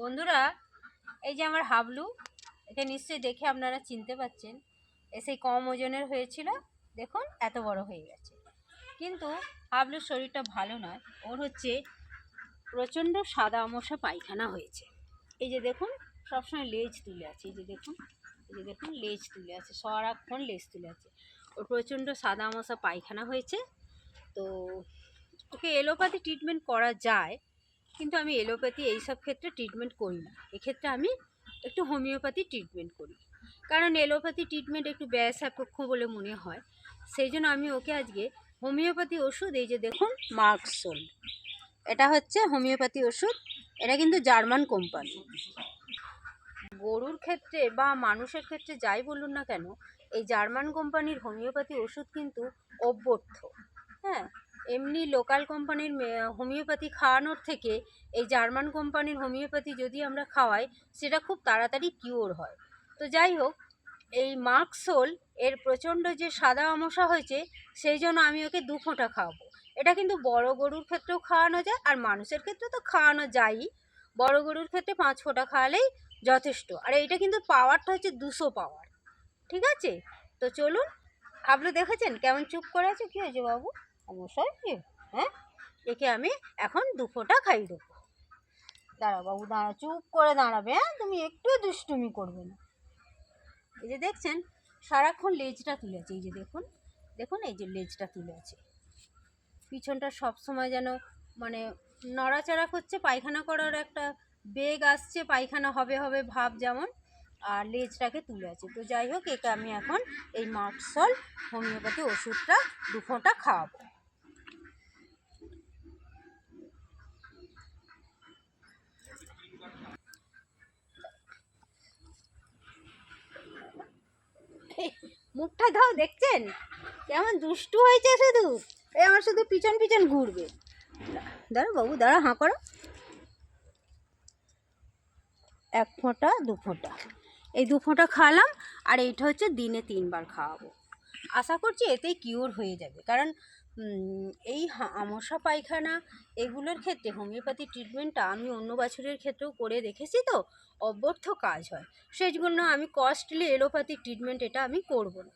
বন্ধুরা, এই যে আমার হাবলু, এটা নিশ্চয়ই দেখে আপনারা চিনতে পাচ্ছেন, এ সেই কম ওজনের হয়েছিল, দেখুন, এত বড় হয়ে গেছে। কিন্তু হাবলুর শরীরটা ভালো নয়, ওর হচ্ছে প্রচণ্ড সাদা মশা পায়খানা হয়েছে। এই যে দেখুন, সবসময় লেজ তুলে আছে, এই যে দেখুন, এই যে দেখুন, লেজ তুলে আছে, সারাক্ষণ লেজ তুলে আছে। ওর প্রচণ্ড সাদা মশা পায়খানা হয়েছে, তো ওকে এলোপ্যাথি ট্রিটমেন্ট করা যায় কিন্তু আমি এলোপ্যাথি এইসব ক্ষেত্রে ট্রিটমেন্ট করি না। এক্ষেত্রে আমি একটু হোমিওপ্যাথি ট্রিটমেন্ট করি। কারণ এলোপ্যাথি ট্রিটমেন্ট একটু ব্যয় সাপেক্ষ বলে মনে হয়। সেই জন্য আমি ওকে আজকে হোমিওপ্যাথি ওষুধ, এই যে দেখুন মার্কসোল এটা হচ্ছে হোমিওপ্যাথি ওষুধ, এটা কিন্তু জার্মান কোম্পানি গরুর ক্ষেত্রে বা মানুষের ক্ষেত্রে যাই বলুন না কেন, এই জার্মান কোম্পানির হোমিওপ্যাথি ওষুধ কিন্তু অব্যর্থ। হ্যাঁ? এমনি লোকাল কোম্পানির হোমিওপ্যাথি খাওয়ানোর থেকে এই জার্মান কোম্পানির হোমিওপ্যাথি যদি আমরা খাওয়াই, সেটা খুব তাড়াতাড়ি কিওর হয়। তো যাই হোক, এই মার্কসোল এর প্রচণ্ড যে সাদা আমশা হয়েছে, সেই জন্য আমি ওকে দু ফোঁটা খাওয়াবো। এটা কিন্তু বড় গরুর ক্ষেত্রেও খাওয়ানো যায়, আর মানুষের ক্ষেত্রে তো খাওয়ানো যায়ই। বড় গরুর ক্ষেত্রে পাঁচ ফোঁটা খাওয়ালেই যথেষ্ট। আর এইটা কিন্তু পাওয়ারটা হচ্ছে দুশো পাওয়ার ঠিক আছে? তো চলুন, আপনি দেখেছেন? কেমন চুপ করে আছে? কী হয়েছে বাবু? হয়েছে হ্যাঁ? একে আমি এখন দু ফোঁটা খাইয়ে দেবো। দাঁড়া বাবু দাঁড়া চুপ করে দাঁড়াবে হ্যাঁ? তুমি একটু দুষ্টুমি করবে না। এই যে দেখছেন, সারাক্ষণ লেজটা তুলে আছে এই যে দেখুন দেখুন এই যে লেজটা তুলে আছে পিছনটা সব সময় যেন মানে নড়াচড়া করছে, পায়খানা করার একটা বেগ আসছে, পায়খানা হবে হবে ভাব যেমন, আর লেজটাকে তুলে আছে তো যাই হোক, একে আমি এখন এই মার্কসল হোমিওপ্যাথি ওষুধটা দু ফোঁটা খাওয়াবো। মুখটা দাও, দেখছেন? কেমন দুষ্টু হয়েছে শুধু। এই আমার শুধু পিছন পিছন ঘুরবে। দাঁড়া বাবু দাঁড়া হাঁ করো। এক ফোঁটা, দু ফোঁটা। এই দু ফোঁটা খাওয়ালাম, আর এইটা হচ্ছে দিনে তিনবার খাওয়াবো। আশা করছি এতেই কিওর হয়ে যাবে। কারণ এই আমসা পায়খানা এগুলোর ক্ষেত্রে হোমিওপ্যাথি ট্রিটমেন্টটা আমি অন্য বছরের ক্ষেত্রেও করে দেখেছি তো, অব্যর্থ কাজ হয়। সেই জন্য আমি কস্টলি এলোপ্যাথি ট্রিটমেন্ট এটা আমি করব না।